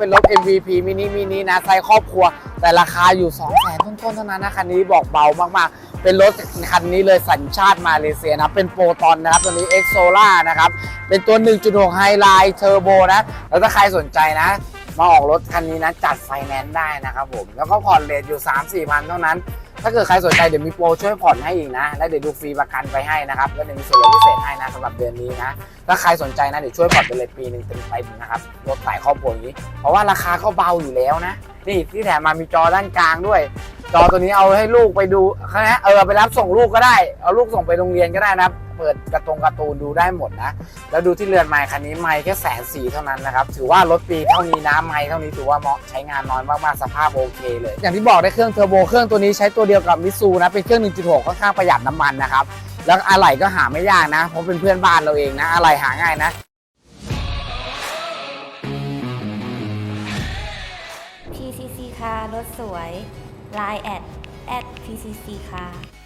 เป็นรถ MVP มินิมินินะไซส์ครอบครัว แต่ราคาอยู่ 2 0 0แสนต้นๆเท่านั้นนะคันนี้บอกเบามากๆ เป็นรถคันนี้เลยสัญชาติมาเลเซียนะเป็นโปรตอนนะครับ ตัวนี้ Exola นะครับ เป็นตัว 1.6 ไฮไลท์เทอร์โบนะ แล้วถ้าใครสนใจนะ มาออกรถคันนี้นะ จัดไฟแนนซ์ได้นะครับผม แล้วก็ผ่อนเลทอยู่ 3-4 พันเท่านั้น ถ้าเกิดใครสนใจเดี๋ยวมีโปรช่วยผ่อนให้อีกนะ และเดี๋ยวดูฟรีประกันไปให้นะครับแล้วเดี๋ยวมีส่วนลดพิเศษให้นะสำหรับเดือนนี้นะ ถ้าใครสนใจนะเดี๋ยวช่วยผ่อนไปเลยปีหนึ่งเต็มไปนะครับรถสายครอบครัวนี้ เพราะว่าราคาก็เบาอยู่แล้วนะ นี่ที่แถมมามีจอด้านกลางด้วย จอตัวนี้เอาให้ลูกไปดูนะเออไปรับส่งลูกก็ได้ เอาลูกส่งไปโรงเรียนก็ได้นะครับ เปิดกระตรงการ์ตูนดูได้หมดนะ แล้วดูที่เรือนไม้คันนี้ไม้แค่แสนสี่เท่านั้นนะครับ ถือว่ารถปีเท่านี้นะไม้เท่านี้ถือว่าเหมาะใช้งานน้อยมากๆสภาพโอเคเลย อย่างที่บอกได้เครื่องเทอร์โบเครื่องตัวนี้ใช้ตัวเดียวกับมิซูนะเป็นเครื่อง 1.6 ค่อนข้างประหยัดน้ำมันนะครับ แล้วอะไหล่ก็หาไม่ยากนะเพราะเป็นเพื่อนบ้านเราเองนะอะไหล่หาง่ายนะ PCC ค่ะรถสวย Line แอดแอด PCC ค่ะ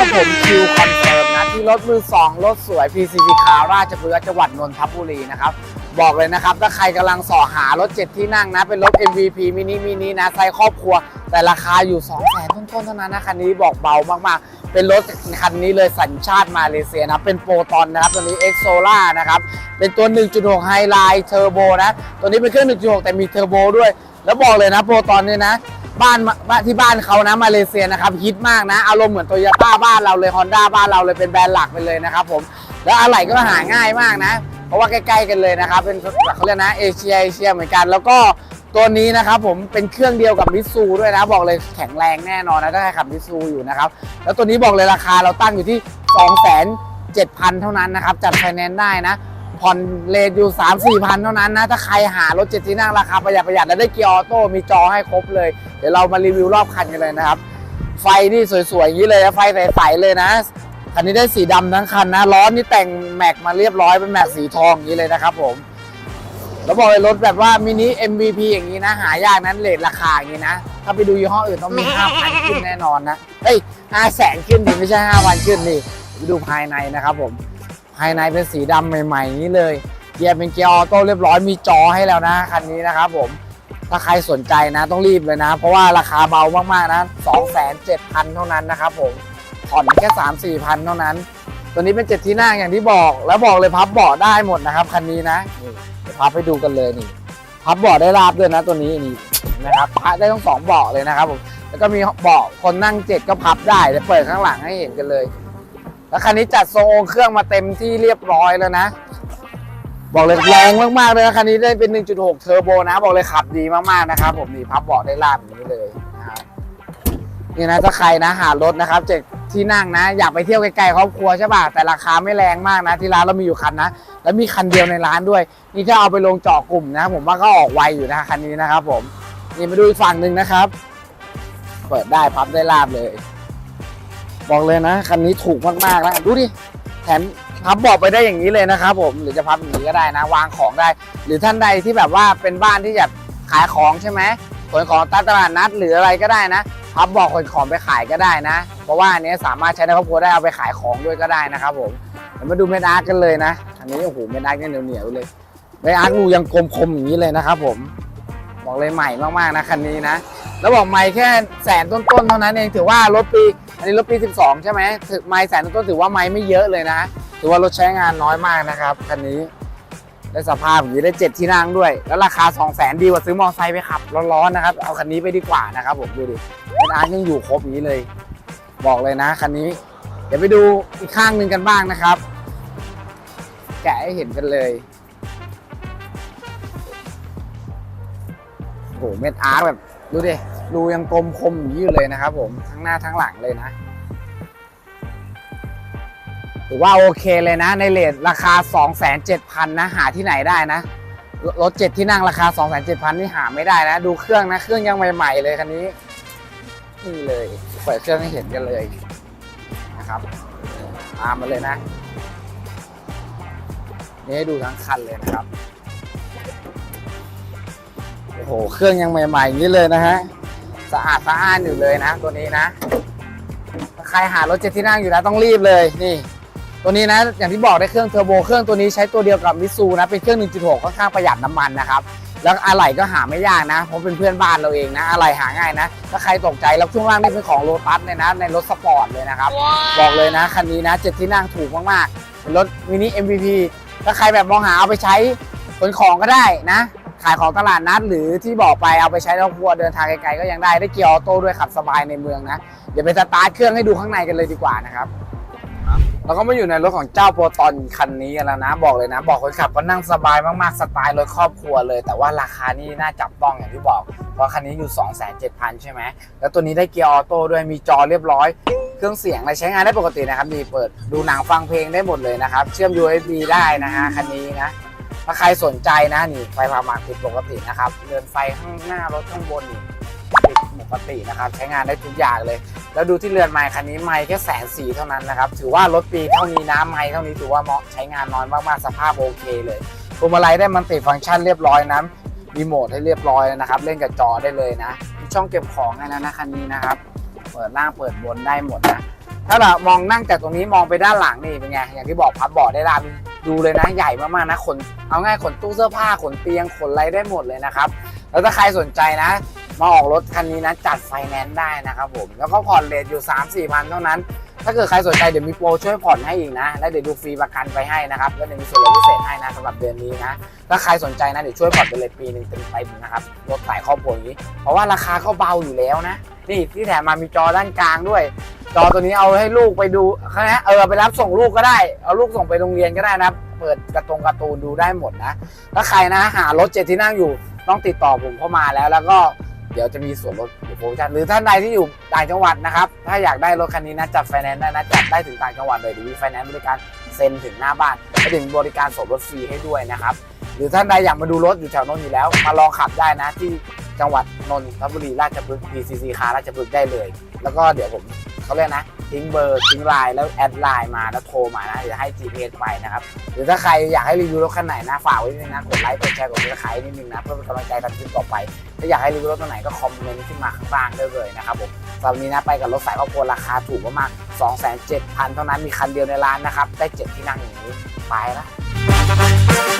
กับผมคิวคอนเฟิร์มนะที่รถมือ2รถสวย PCC คาราชพฤกษ์จังหวัดนนทบุรีนะครับบอกเลยนะครับ ถ้าใครกำลังสอหารถ7ที่นั่งนะ เป็นรถ MVP มินิมินินะไซส์ครอบครัว แต่ราคาอยู่ 2 0 0 0 0 0ต้นๆเท่านั้นนะ คันนี้บอกเบามากๆ เป็นรถคันนี้เลยสัญชาติมาเลเซียนะ เป็นโปรตอนนะครับ ตัวนี้ X Solar นะครับ เป็นตัว 1.6 Highline Turbo นะ ตัวนี้เป็นเครื่อง 1.6 แต่มีเทอร์โบด้วย แล้วบอกเลยนะโปรตอนเนี่ยนะ บ้านบ้านที่บ้านเขานะมาเลเซียนะครับฮิตมากนะอารมณ์เหมือนโตโยต้าบ้านเราเลยฮอนด้าบ้านเราเลยเป็นแบรนด์หลักไปเลยนะครับผมแล้วอะไหล่ก็หาง่ายมากนะ เพราะว่าใกล้ๆกันเลยนะครับเป็นเขาเรียกนะเอเชียเอเชียเหมือนกัน แล้วก็ตัวนี้นะครับผมเป็นเครื่องเดียวกับมิตซูด้วยนะบอกเลยแข็งแรงแน่นอนนะถ้าใครขับมิตซูอยู่นะครับแล้วตัวนี้บอกเลยราคาเราตั้งอยู่ที่ 2 7 0 0 0 เท่านั้นนะครับจัดไฟแนนซ์ได้นะผ่อนเลทอยู่ 3 4 พันเท่านั้นนะ ถ้าใครหารถเจ็ดที่นั่งราคาประหยัดประหยัดแล้วได้เกียร์ออโต้มีจอให้ครบเลย เดี๋ยวเรามารีวิวรอบคันกันเลยนะครับ ไฟนี่สวยๆอย่างนี้เลยนะไฟใสๆเลยนะคันนี้ได้สีดำทั้งคันนะล้อนี่แต่งแม็กมาเรียบร้อยเป็นแม็กสีทองอย่างนี้เลยนะครับผมแล้วบอกเลยรถแบบว่ามินิ MVP อย่างนี้นะ หายากนั้นเลทราคาอย่างนี้นะ ถ้าไปดูยี่ห้ออื่นต้องมี 5,000 ขึ้นแน่นอนนะเอ้ย5แสนขึ้นดิไม่ใช่ 5,000 ขึ้นนี่ไปดูภายในนะครับผม ภายในเป็นสีดำใหม่ๆอย่างนี้เลยเกียร์เป็นเกียร์ออโต้เรียบร้อยมีจอให้แล้วนะคันนี้นะครับผม ถ้าใครสนใจนะต้องรีบเลยนะ เพราะว่าราคาเบามากๆนะ2,700 เท่านั้นนะครับผมผ่อนแค่ 3 4พันเท่านั้น ตัวนี้เป็นเจ็ดที่นั่งอย่างที่บอก แล้วบอกเลยพับเบาะได้หมดนะครับคันนี้นะนี่พับให้ดูกันเลยนี่ พับเบาะได้ราบด้วยนะตัวนี้นี่นะครับพับได้ทั้งสองเบาะเลยนะครับผมแล้วก็มีเบาะคนนั่งเจ็ดก็พับได้เดี๋ยวเปิดข้างหลังให้เห็นกันเลย แล้วคันนี้จัดทรงเครื่องมาเต็มที่เรียบร้อยแล้วนะ บอกเลยแรงมากๆเลยนะคันนี้ได้เป็น 1.6 เทอร์โบนะ บอกเลยขับดีมากๆนะครับ ผมนี่พับเบาะได้ราบอย่างนี้เลยนะครับนี่นะถ้าใครนะหารถนะครับเจ็ดที่นั่งนะ อยากไปเที่ยวไกลๆครอบครัวใช่ป่ะแต่ราคาไม่แรงมากนะ ที่ร้านเรามีอยู่คันนะ แล้วมีคันเดียวในร้านด้วย นี่ถ้าเอาไปลงเจาะกลุ่มนะ ผมว่าก็ออกไวอยู่นะคันนี้นะครับ ผมนี่มาดูอีกฝั่งหนึ่งนะครับ เปิดได้พับได้ราบเลย บอกเลยนะคันนี้ถูกมากๆนะดูดิแถม พับเบอกไปได้อย่างนี้เลยนะครับผมหรือจะพับอย่างนี้ก็ได้นะ วางของได้ หรือท่านใดที่แบบว่าเป็นบ้านที่อยากขายของใช่ไหมขนของตามตลาดนัดหรืออะไรก็ได้นะพับเบอกขนของไปขายก็ได้นะ เพราะว่าอันนี้สามารถใช้ในครอบครัวได้เอาไปขายของด้วยก็ได้นะครับผมเดี๋ยวมาดูเมดอาร์กันเลยนะอันนี้โอ้โหเมดอาร์ตเนี่ยเหนียวๆเลยเมดอาร์ดูยังกลมคมอย่างนี้เลยนะครับผมบอกเลยใหม่มากๆนะคันนี้นะแล้วบอกไม่แค่แสนต้นๆเท่านั้นเองถือว่ารถปีอันนี้รถปี 12 ใช่ไหมถือไม่แสนต้นๆถือว่าไม่ไม่เยอะเลยนะ ถือว่ารถใช้งานน้อยมากนะครับคันนี้ได้สภาพอย่างนี้ได้เจ็ดที่นั่งด้วย แล้วราคา 2 0 0แสนดีกว่าซื้อมอเตอร์ไซค์ไปขับร้อนๆนะครับ เอาคันนี้ไปดีกว่านะครับผมดูดิเป็นอาร์ยังอยู่ครบอย่างนี้เลย บอกเลยนะคันนี้ เดี๋ยวไปดูอีกข้างหนึ่งกันบ้างนะครับ แกะให้เห็นกันเลยโอ้โหเม็ดอาร์แบบดูดิรูยังกลมคมอย่างนี้อยู่เลยนะครับผมทั้งหน้าทั้งหลังเลยนะ ถือว่าโอเคเลยนะในเลทราคา 27,000นะหาที่ไหนได้นะ รถเจ็ดที่นั่งราคา 27,000นี่หาไม่ได้นะ ดูเครื่องนะ เครื่องยังใหม่ๆเลยคันนี้ นี่เลยเปิดเครื่องให้เห็นกันเลยนะครับตามมาเลยนะนี่ให้ดูทั้งคันเลยนะครับโอ้โหเครื่องยังใหม่ๆอย่างนี้เลยนะฮะสะอาดสะอ้านอยู่เลยนะ ตัวนี้นะใครหารถเจ็ดที่นั่งอยู่นะต้องรีบเลยนี่ ตัวนี้นะอย่างที่บอกได้เครื่องเทอร์โบเครื่องตัวนี้ใช้ตัวเดียวกับมิซูนะเป็นเครื่อง 1.6 ค่อนข้างประหยัดน้ำมันนะครับแล้วอะไหล่ก็หาไม่ยากนะเพราะเป็นเพื่อนบ้านเราเองนะอะไหล่หาง่ายนะ ถ้าใครตกใจแล้วช่วงล่างนี่เป็นของโ o ตัสเลยนะ ในรถสปอร์ตเลยนะครับ บอกเลยนะคันนี้นะเจ็ดที่นั่งถูกมากๆเป็นรถมินิ MVP ถ้าใครแบบมองหาเอาไปใช้ขนของก็ได้นะ ขายของตลาดนัดหรือที่บอกไปเอาไปใช้ในครอบครัวเดินทางไกลๆก็ยังได้ได้เกียร์ออโต้ด้วยขับสบายในเมืองนะเดี๋ยวไปสตาร์ทเครื่องให้ดูข้างในกันเลยดีกว่านะครับ เราก็มาอยู่ในรถของเจ้าโปรตอนคันนี้แล้วนะบอกเลยนะ บอกคนขับก็นั่งสบายมากๆสไตล์รถครอบครัวเลย แต่ว่าราคานี่น่าจับต้องอย่างที่บอก เพราะคันนี้อยู่ 2 7 0 0 0 ใช่ไหมแล้วตัวนี้ได้เกียร์ออโต้ด้วยมีจอเรียบร้อย เครื่องเสียงอะไรใช้งานได้ปกตินะครับมีเปิดดูหนังฟังเพลงได้หมดเลยนะครับ เชื่อม USB ได้นะฮะคันนี้นะถ้าใครสนใจนะนี่ไฟพามาติดปกตินะครับเรือนไฟข้างหน้ารถข้างบนนี่ ติดปกตินะครับใช้งานได้ทุกอย่างเลย แล้วดูที่เรือนไม้คันนี้ไม้แค่แสนสี่เท่านั้นนะครับถือว่ารถปีเท่านี้นะไม้เท่านี้ถือว่าเหมาะใช้งานน้อยมากๆสภาพโอเคเลยพวงมาลัยได้มันติฟังก์ชันเรียบร้อยนะรีโมทให้เรียบร้อยนะครับ เล่นกับจอได้เลยนะมีช่องเก็บของให้แล้วนะคันนี้นะครับ เปิดล่างเปิดบนได้หมดนะถ้าเรามองนั่งจากตรงนี้มองไปด้านหลังนี่เป็นไงอย่างที่บอกพับเบาะได้ด้านดูเลยนะใหญ่มากๆนะขนเอาง่ายขนตู้เสื้อผ้าขนเตียงขนอะไรได้หมดเลยนะครับ แล้วถ้าใครสนใจนะ มาออกรถคันนี้นะจัดไฟแนนซ์ได้นะครับผม แล้วก็ผ่อนเลทอยู่ 3 4พันเท่านั้น ถ้าเกิดใครสนใจเดี๋ยวมีโปรช่วยผ่อนให้อีกนะ แล้วเดี๋ยวดูฟรีประกันไปให้นะครับแล้วเดี๋ยวมีส่วนลดพิเศษให้นะสำหรับเดือนนี้นะ ถ้าใครสนใจนะเดี๋ยวช่วยผ่อนไปเลยปีหนึ่งเต็มไปนะครับรถสายครอบครัวอย่างนี้ เพราะว่าราคาก็เบาอยู่แล้วนะ นี่ที่แถมมามีจอด้านกลางด้วยจอตัวนี้เอาให้ลูกไปดูนะเออไปรับส่งลูกก็ได้ เอาลูกส่งไปโรงเรียนก็ได้นะ เปิดกระตรงการ์ตูนดูได้หมดนะ ถ้าใครนะหารถเจ็ดที่นั่งอยู่ต้องติดต่อผมเข้ามาแล้วแล้วก็ เดี๋ยวจะมีส่วนลดหรือโปรโมชั่นหรือท่านใดที่อยู่ต่างจังหวัดนะครับ ถ้าอยากได้รถคันนี้นะจัดไฟแนนซ์ได้นะจัดได้ถึงต่างจังหวัดเลยดีวมีไฟแนนซ์บริการเซ็นถึงหน้าบ้านและถึงบริการส่งรถฟรีให้ด้วยนะครับ หรือท่านใดอยากมาดูรถอยู่แถวนนท์อยู่แล้ว มาลองขับได้นะที่จังหวัดนนทบุรีราชพฤกษ์ PCC คาราชพฤกษ์ได้เลย แล้วก็เดี๋ยวผมเขาเรียกนะทิ้งเบอร์ทิ้งไลน์แล้วแอดไลน์มาแล้วโทรมานะเดี๋ยวให้ GPS ไปนะครับหรือถ้าใครอยากให้รีวิวรถคันไหนนะฝากไว้นิดนึงนะกดไลค์กดแชร์กดซับสไครต์นิดนึงนะเพื่อเป็นกำลังใจทำคลิปต่อไปถ้าอยากให้รีวิวรถตัวไหนก็คอมเมนต์ขึ้นมาข้างล่างได้เลยนะครับผมสำหรับนนี้นะไปกับรถสายครอบครัวราคาถูกมากๆ2 7 0 0 0 เท่านั้นมีคันเดียวในร้านนะครับได้เจ็ดที่นั่งอย่างนี้ไปละ